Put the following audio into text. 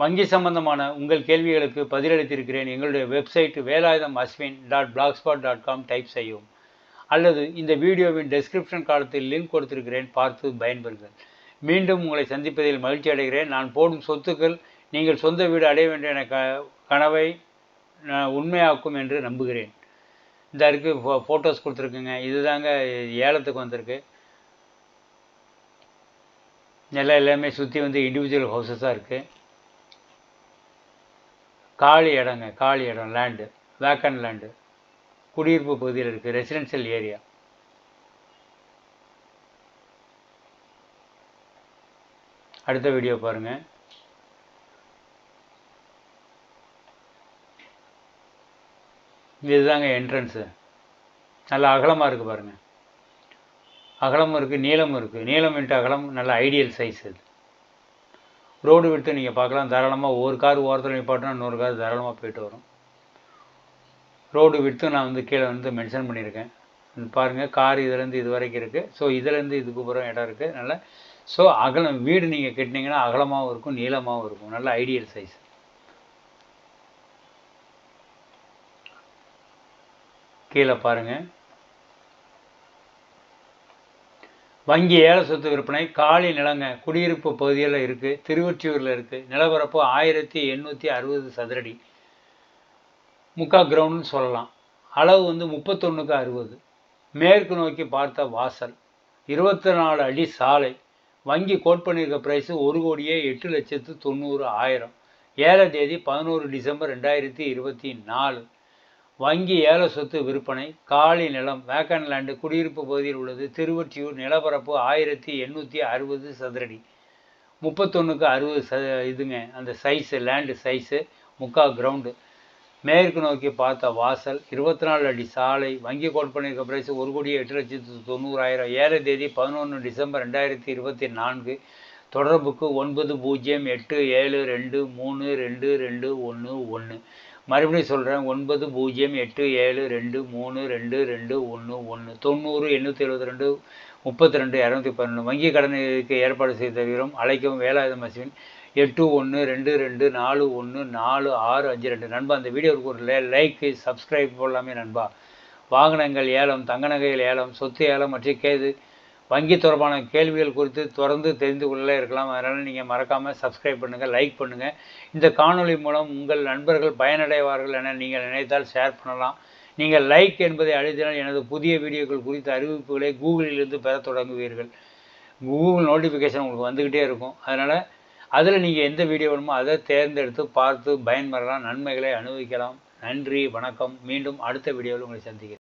வங்கி சம்பந்தமான உங்கள் கேள்விகளுக்கு பதிலளித்திருக்கிறேன். எங்களுடைய website Velayudham Ashwin dot blogspot dot com type செய்யும் அல்லது இந்த வீடியோவின் டெஸ்கிரிப்ஷன் காலத்தில் லிங்க் கொடுத்திருக்கிறேன். பார்த்து பயன்பெறுங்கள். மீண்டும் உங்களை சந்திப்பதில் மகிழ்ச்சி அடைகிறேன். நான் போடும் சொத்துக்கள் நீங்கள் சொந்த வீடு அடைய வேண்டிய என க கனவை நான் உண்மையாக்கும் என்று நம்புகிறேன். இந்த இருக்கு ஃபோ ஃபோட்டோஸ் கொடுத்துருக்குங்க. இதுதாங்க ஏலத்துக்கு வந்திருக்கு. எல்லாம் எல்லாமே சுற்றி வந்து இண்டிவிஜுவல் ஹவுசஸாக இருக்குது காலி இடங்க காலி இடம் லேண்டு வேக்கன் லேண்டு குடியிருப்பு பகுதியில் இருக்குது ரெசிடென்ஷியல் ஏரியா அடுத்த வீடியோ பாருங்கள் இதுதாங்க என்ட்ரன்ஸு நல்லா அகலமாக இருக்குது பாருங்கள் அகலமும் இருக்குது நீளமும் இருக்குது நீளம் இன்ட்டு அகலம் நல்ல ஐடியல் சைஸ் இது ரோடு விட்டு நீங்கள் பார்க்கலாம். தாராளமாக ஒரு கார் ஓரத்தில் நிப்பாட்டினா இன்னொரு கார் தாராளமாக போயிட்டு வரும். ரோடு விட்டு நான் வந்து கீழே வந்து மென்ஷன் பண்ணியிருக்கேன். பாருங்கள் கார் இதுலேருந்து இது வரைக்கும் இருக்குது ஸோ இதுலேருந்து இதுக்கு புறம் இடம் இருக்குது நல்ல ஸோ அகலம் வீடு நீங்கள் கட்டினீங்கன்னா அகலமாகவும் இருக்கும் நீளமாகவும் இருக்கும். நல்ல ஐடியல் சைஸ் கீழே பாருங்கள் வங்கி ஏல சொத்து விற்பனை காலி நிலங்க குடியிருப்பு பகுதியில் இருக்குது திருவொற்றியூரில் இருக்குது நிலப்பரப்பு ஆயிரத்தி எண்ணூற்றி அறுபது சதுரடி. முக்கா கிரவுண்டுன்னு சொல்லலாம். அளவு வந்து முப்பத்தொன்றுக்கு அறுபது. மேற்கு நோக்கி பார்த்த வாசல் இருபத்தி நாலு அடி சாலை. வங்கி கோட் பண்ணியிருக்க ப்ரைஸு ஒரு கோடியே எட்டு லட்சத்து தொண்ணூறு ஆயிரம். ஏழை தேதி பதினோரு டிசம்பர் ரெண்டாயிரத்தி இருபத்தி நாலு. வங்கி ஏல சொத்து விற்பனை காலி நிலம் வேக்கன்லேண்டு குடியிருப்பு பகுதியில் உள்ளது திருவொற்றியூர் நிலப்பரப்பு ஆயிரத்தி எண்ணூற்றி அறுபது சதுரடி. முப்பத்தொன்றுக்கு அறுபது ச இதுங்க அந்த சைஸு லேண்டு சைஸு முக்கா கிரவுண்டு மேற்கு நோக்கி பார்த்த வாசல் இருபத்தி நாலு அடி சாலை வங்கி கோட் பண்ணியிருக்க பிரைஸ் ஒரு கோடி எட்டு லட்சத்து தொண்ணூறாயிரம் ஏழை தேதி பதினொன்று டிசம்பர் ரெண்டாயிரத்தி இருபத்தி நான்கு. தொடர்புக்கு ஒன்பது பூஜ்ஜியம் எட்டு ஏழு ரெண்டு மூணு ரெண்டு ரெண்டு ஒன்று ஒன்று. மறுபடியும் சொல்கிறேன் ஒன்பது பூஜ்ஜியம் எட்டு ஏழு ரெண்டு மூணு ரெண்டு ரெண்டு ஒன்று ஒன்று தொண்ணூறு எண்ணூற்றி எழுபத்தி ரெண்டு முப்பத்தி ரெண்டு இரநூத்தி பன்னெண்டு வங்கி கடனுக்கு ஏற்பாடு செய்து தருகிறோம். அழைக்கும் வேலாயுத மசிவன் எட்டு ஒன்று ரெண்டு ரெண்டு நாலு ஒன்று நாலு ஆறு அஞ்சு ரெண்டு. நண்பா அந்த வீடியோவுக்கு ஒரு லைக்கு சப்ஸ்கிரைப் போடலாமே நண்பா. வாகனங்கள் ஏலம் தங்க நகைகள் ஏலம் சொத்து ஏலம் மற்றும் கேது வங்கி தொடர்பான கேள்விகள் குறித்து தொடர்ந்து தெரிந்து கொள்ள இருக்கலாம். அதனால் நீங்கள் மறக்காமல் சப்ஸ்கிரைப் பண்ணுங்கள் லைக் பண்ணுங்கள் இந்த காணொலி மூலம் உங்கள் நண்பர்கள் பயனடைவார்கள் என நீங்கள் நினைத்தால் ஷேர் பண்ணலாம். நீங்கள் லைக் என்பதை அழுத்தினால் எனது புதிய வீடியோக்கள் குறித்த அறிவிப்புகளை கூகுளிலிருந்து பெற தொடங்குவீர்கள். கூகுள் நோட்டிஃபிகேஷன் உங்களுக்கு வந்துக்கிட்டே இருக்கும். அதனால் அதில் நீங்கள் எந்த வீடியோ வேணுமோ அதை தேர்ந்தெடுத்து பார்த்து பயன்பெறலாம் நன்மைகளை அனுபவிக்கலாம். நன்றி வணக்கம். மீண்டும் அடுத்த வீடியோவில் உங்களை சந்திக்கிறேன்.